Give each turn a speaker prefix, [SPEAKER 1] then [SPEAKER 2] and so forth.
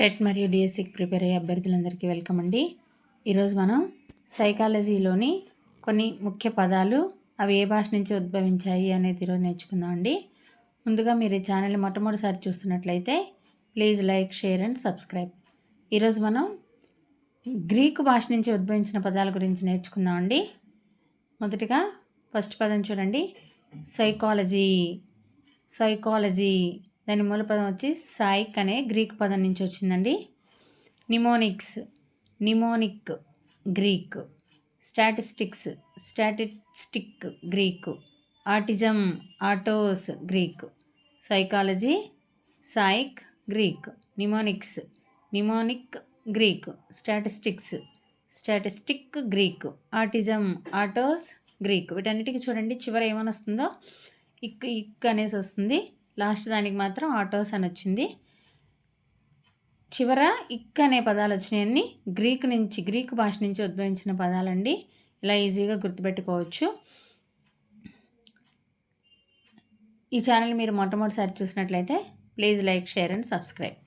[SPEAKER 1] TET మరియు డిఎస్సికి prepare అయ్యే అభ్యర్థులందరికీ వెల్కమ్ అండి. ఈరోజు మనం సైకాలజీలోని కొన్ని ముఖ్య పదాలు అవి ఏ భాష నుంచి ఉద్భవించాయి అనేది ఈరోజు నేర్చుకుందాం అండి. ముందుగా మీరు ఈ ఛానల్ మొట్టమొదటిసారి చూస్తున్నట్లయితే please like share and subscribe. ఈరోజు మనం గ్రీకు భాష నుంచి ఉద్భవించిన పదాల గురించి నేర్చుకుందాం అండి. మొదటిగా ఫస్ట్ పదం చూడండి. సైకాలజీ. సైకాలజీ. దాని మూల పదం వచ్చి సైక్ అనే గ్రీక్ పదం నుంచి వచ్చిందండి. Mnemonics mnemonic Greek statistics statistic Greek autism autos Greek psychology psych Greek mnemonics mnemonic Greek statistics statistic Greek autism autos Greek. వీటన్నిటికీ చూడండి చివర ఏమని వస్తుందో? ఇక్ ఇక్ అనేసి వస్తుంది. లాస్ట్ దానికి మాత్రం ఆటోస్ అని వచ్చింది. చివర ఇక్ అనే పదాలు వచ్చినాయన్ని గ్రీక్ నుంచి గ్రీక్ భాష నుంచి ఉద్భవించిన పదాలండి. ఇలా ఈజీగా గుర్తుపెట్టుకోవచ్చు. ఈ ఛానల్ మీరు మొట్టమొదటిసారి చూసినట్లయితే please like share and subscribe.